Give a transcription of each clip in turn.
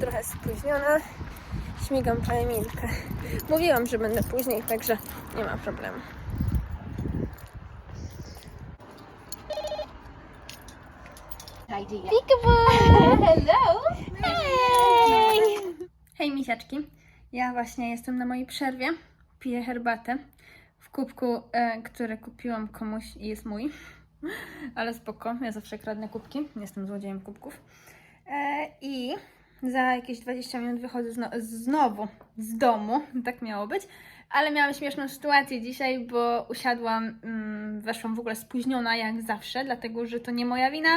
Trochę spóźniona. Śmigam po Emilkę. Mówiłam, że będę później, także nie ma problemu. idea. Hello! Hej! Hej misiaczki. Ja właśnie jestem na mojej przerwie. Piję herbatę w kubku, e, który kupiłam komuś i jest mój. Ale spoko, ja zawsze kradnę kubki. Jestem złodziejem kubków. E, I za jakieś 20 minut wychodzę zno- znowu z domu. Tak miało być. Ale miałam śmieszną sytuację dzisiaj, bo usiadłam, mm, weszłam w ogóle spóźniona jak zawsze, dlatego że to nie moja wina.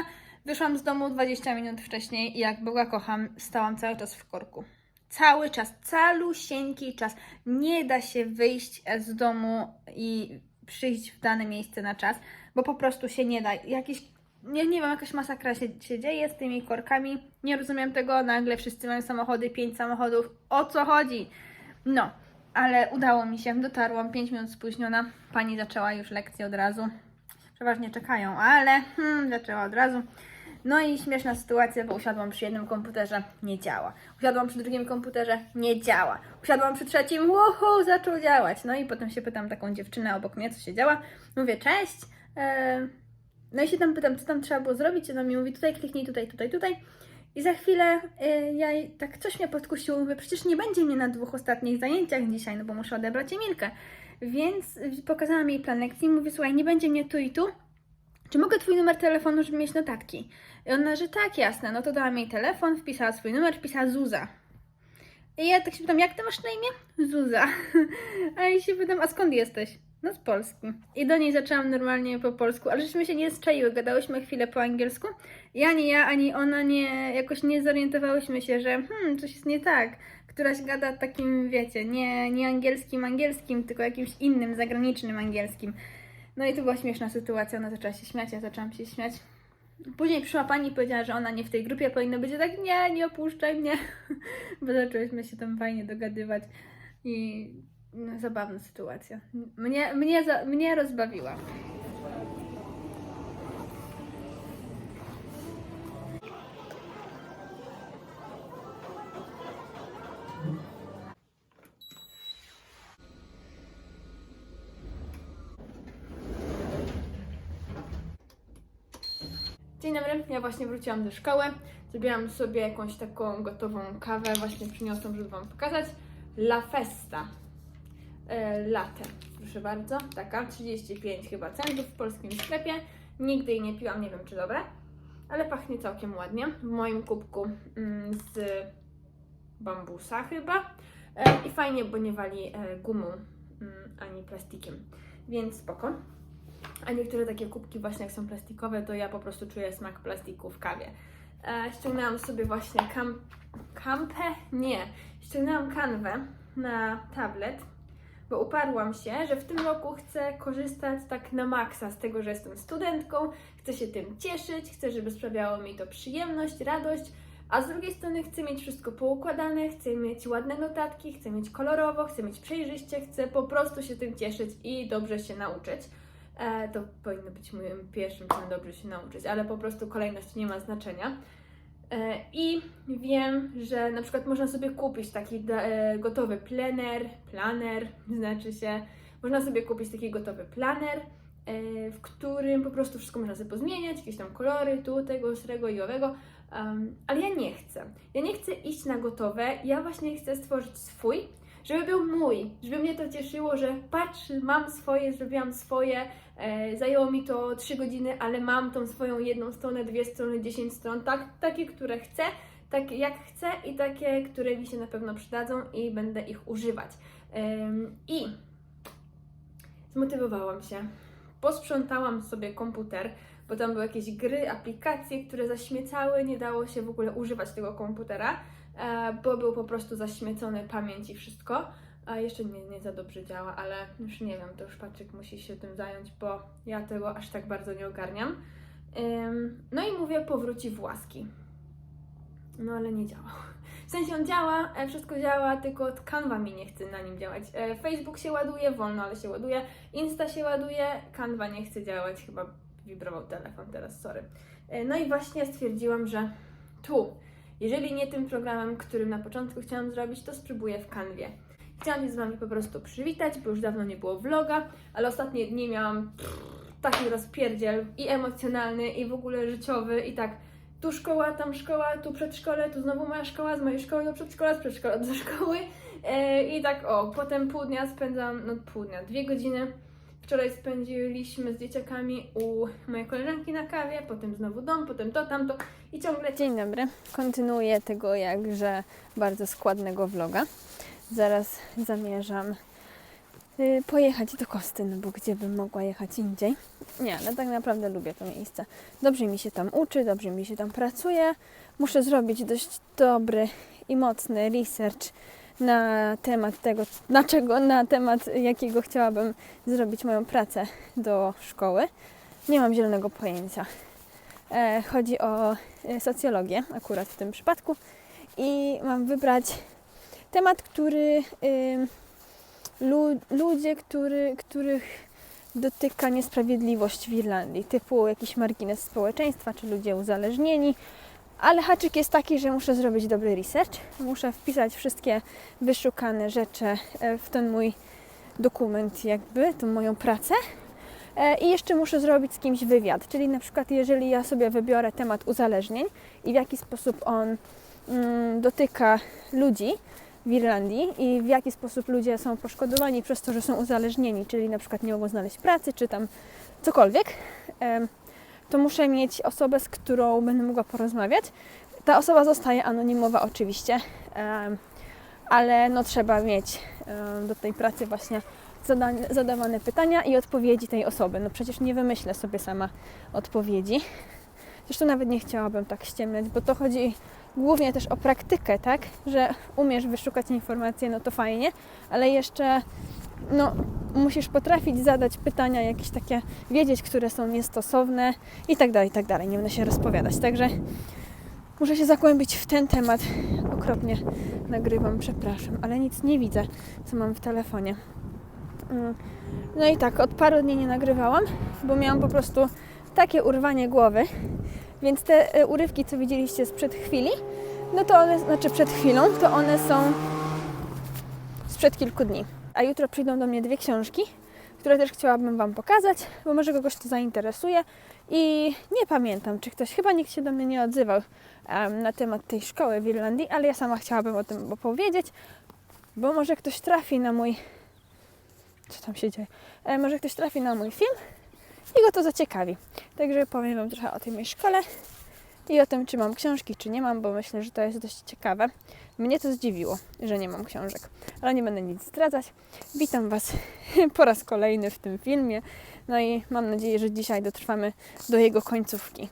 Wyszłam z domu 20 minut wcześniej i jak Boga kocham, stałam cały czas w korku. Cały czas, calusieńki czas. Nie da się wyjść z domu i przyjść w dane miejsce na czas, bo po prostu się nie da. Jakiś, nie, nie wiem, jakaś masakra się, się dzieje z tymi korkami. Nie rozumiem tego. Nagle wszyscy mają samochody, pięć samochodów. O co chodzi? No, ale udało mi się. Dotarłam 5 minut spóźniona. Pani zaczęła już lekcję od razu. Przeważnie czekają, ale hmm, zaczęła od razu. No i śmieszna sytuacja, bo usiadłam przy jednym komputerze, nie działa. Usiadłam przy drugim komputerze, nie działa. Usiadłam przy trzecim, uhu, zaczął działać. No i potem się pytam taką dziewczynę obok mnie, co się działa. Mówię, cześć. No i się tam pytam, co tam trzeba było zrobić. Ona mi mówi, tutaj kliknij, tutaj, tutaj, tutaj. I za chwilę e, ja tak coś mnie podkusiło. Mówię, przecież nie będzie mnie na dwóch ostatnich zajęciach dzisiaj, no bo muszę odebrać Emilkę. Więc y, pokazałam jej plan lekcji. Mówię, słuchaj, nie będzie mnie tu i tu. Czy mogę Twój numer telefonu, żeby mieć notatki? I ona, że tak, jasne. No to dałam jej telefon, wpisała swój numer, wpisała Zuza. I ja tak się pytam, jak ty masz na imię? Zuza. A ja się pytam, a skąd jesteś? No z Polski. I do niej zaczęłam normalnie po polsku, ale żeśmy się nie zczaiły, gadałyśmy chwilę po angielsku. I ani ja, ani ona nie, jakoś nie zorientowałyśmy się, że hmm, coś jest nie tak. Któraś gada takim, wiecie, nie, nie angielskim angielskim, tylko jakimś innym, zagranicznym angielskim. No i to była śmieszna sytuacja, ona zaczęła się śmiać, ja zaczęłam się śmiać. Później przyszła pani i powiedziała, że ona nie w tej grupie powinna być, tak nie, nie opuszczaj mnie, bo zaczęłyśmy się tam fajnie dogadywać i no, zabawna sytuacja. Mnie, mnie, mnie rozbawiła. Dzień dobry, ja właśnie wróciłam ze szkoły. Zrobiłam sobie jakąś taką gotową kawę, właśnie przyniosłam, żeby Wam pokazać. La Festa e, latte, proszę bardzo, taka 35 chyba centów w polskim sklepie. Nigdy jej nie piłam, nie wiem czy dobre, ale pachnie całkiem ładnie. W moim kubku mm, z bambusa chyba e, i fajnie, bo nie wali e, gumą mm, ani plastikiem, więc spoko. A niektóre takie kubki właśnie jak są plastikowe, to ja po prostu czuję smak plastiku w kawie. E, ściągnęłam sobie właśnie kam, kampę? Nie. Ściągnęłam kanwę na tablet, bo uparłam się, że w tym roku chcę korzystać tak na maksa z tego, że jestem studentką, chcę się tym cieszyć, chcę, żeby sprawiało mi to przyjemność, radość, a z drugiej strony chcę mieć wszystko poukładane, chcę mieć ładne notatki, chcę mieć kolorowo, chcę mieć przejrzyście, chcę po prostu się tym cieszyć i dobrze się nauczyć. E, to powinno być moim pierwszym czym dobrze się nauczyć, ale po prostu kolejność nie ma znaczenia. E, I wiem, że na przykład można sobie kupić taki e, gotowy plener, planer, znaczy się, można sobie kupić taki gotowy planer, w którym po prostu wszystko można sobie pozmieniać, jakieś tam kolory, tu, tego, srego i owego, ale ja nie chcę. Ja nie chcę iść na gotowe, ja właśnie chcę stworzyć swój, żeby był mój, żeby mnie to cieszyło, że patrz, mam swoje, zrobiłam swoje, e, zajęło mi to 3 godziny, ale mam tą swoją jedną stronę, dwie strony, 10 stron, tak, takie, które chcę, takie jak chcę i takie, które mi się na pewno przydadzą i będę ich używać. I zmotywowałam się. Posprzątałam sobie komputer, bo tam były jakieś gry, aplikacje, które zaśmiecały, nie dało się w ogóle używać tego komputera, bo był po prostu zaśmiecony pamięć i wszystko. A jeszcze nie, nie za dobrze działa, ale już nie wiem, to już Patryk musi się tym zająć, bo ja tego aż tak bardzo nie ogarniam. No i mówię, powróci w łaski. No ale nie działa. W sensie on działa, e, wszystko działa, tylko Canva mi nie chce na nim działać. E, Facebook się ładuje, wolno, ale się ładuje. Insta się ładuje, Canva nie chce działać chyba wibrował telefon teraz, sorry. E, No i właśnie stwierdziłam, że tu, jeżeli nie tym programem, którym na początku chciałam zrobić, to spróbuję w kanwie. Chciałam się z Wami po prostu przywitać, bo już dawno nie było vloga, ale ostatnie dni miałam taki rozpierdziel i emocjonalny, i w ogóle życiowy, i tak tu szkoła, tam szkoła, tu przedszkole, tu znowu moja szkoła, z mojej szkoły do przedszkola, z przedszkola do szkoły. E, I tak o, potem pół dnia spędzam, no pół dnia, dwie godziny. Wczoraj spędziliśmy z dzieciakami u mojej koleżanki na kawie, potem znowu dom, potem to, tamto i ciągle. Dzień dobry. Kontynuuję tego jakże bardzo składnego vloga. Zaraz zamierzam y, pojechać do Kosty, no bo gdzie bym mogła jechać indziej? Nie, ale tak naprawdę lubię to miejsce. Dobrze mi się tam uczy, dobrze mi się tam pracuje. Muszę zrobić dość dobry i mocny research na temat tego, dlaczego, na temat jakiego chciałabym zrobić moją pracę do szkoły. Nie mam zielonego pojęcia. E, chodzi o e, socjologię akurat w tym przypadku i mam wybrać temat, który ym, lu, ludzie, który, których dotyka niesprawiedliwość w Irlandii, typu jakiś margines społeczeństwa, czy ludzie uzależnieni. Ale haczyk jest taki, że muszę zrobić dobry research, muszę wpisać wszystkie wyszukane rzeczy e, w ten mój dokument, jakby, tą moją pracę. E, I jeszcze muszę zrobić z kimś wywiad, czyli na przykład jeżeli ja sobie wybiorę temat uzależnień i w jaki sposób on mm, dotyka ludzi w Irlandii i w jaki sposób ludzie są poszkodowani przez to, że są uzależnieni, czyli na przykład nie mogą znaleźć pracy, czy tam cokolwiek, to muszę mieć osobę, z którą będę mogła porozmawiać. Ta osoba zostaje anonimowa oczywiście, ale no trzeba mieć do tej pracy właśnie zada- zadawane pytania i odpowiedzi tej osoby. No przecież nie wymyślę sobie sama odpowiedzi. Zresztą nawet nie chciałabym tak ściemniać, bo to chodzi głównie też o praktykę, tak? Że umiesz wyszukać informacje, no to fajnie, ale jeszcze no, musisz potrafić zadać pytania jakieś takie, wiedzieć, które są niestosowne i tak dalej, i tak dalej. Nie będę się rozpowiadać. Także muszę się zagłębić w ten temat. Okropnie nagrywam, przepraszam, ale nic nie widzę, co mam w telefonie. Mm. No i tak, od paru dni nie nagrywałam, bo miałam po prostu takie urwanie głowy, więc te e, urywki, co widzieliście sprzed chwili, no to one, znaczy przed chwilą, to one są sprzed kilku dni. A jutro przyjdą do mnie dwie książki, które też chciałabym Wam pokazać, bo może kogoś to zainteresuje. I nie pamiętam, czy ktoś, chyba nikt się do mnie nie odzywał em, na temat tej szkoły w Irlandii, ale ja sama chciałabym o tym opowiedzieć, bo może ktoś trafi na mój. Co tam się dzieje? E, może ktoś trafi na mój film i go to zaciekawi. Także powiem Wam trochę o tej mojej szkole i o tym, czy mam książki, czy nie mam, bo myślę, że to jest dość ciekawe. Mnie to zdziwiło, że nie mam książek, ale nie będę nic zdradzać. Witam Was po raz kolejny w tym filmie. No i mam nadzieję, że dzisiaj dotrwamy do jego końcówki.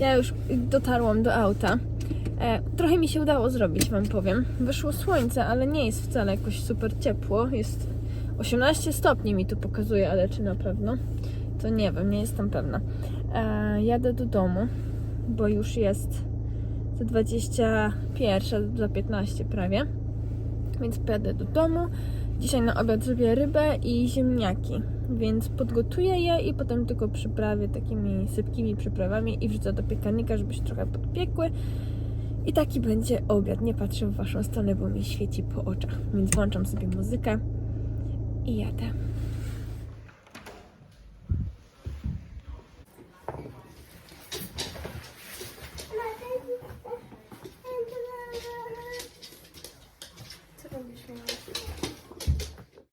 Ja już dotarłam do auta. E, trochę mi się udało zrobić, wam powiem. Wyszło słońce, ale nie jest wcale jakoś super ciepło. Jest 18 stopni mi tu pokazuje, ale czy na pewno? To nie wiem, nie jestem pewna. E, jadę do domu, bo już jest za 21, za 15 prawie. Więc pojadę do domu. Dzisiaj na obiad zrobię rybę i ziemniaki, więc podgotuję je i potem tylko przyprawię takimi sypkimi przyprawami i wrzucę do piekarnika, żeby się trochę podpiekły. I taki będzie obiad. Nie patrzę w waszą stronę, bo mi świeci po oczach. Więc włączam sobie muzykę i jadę.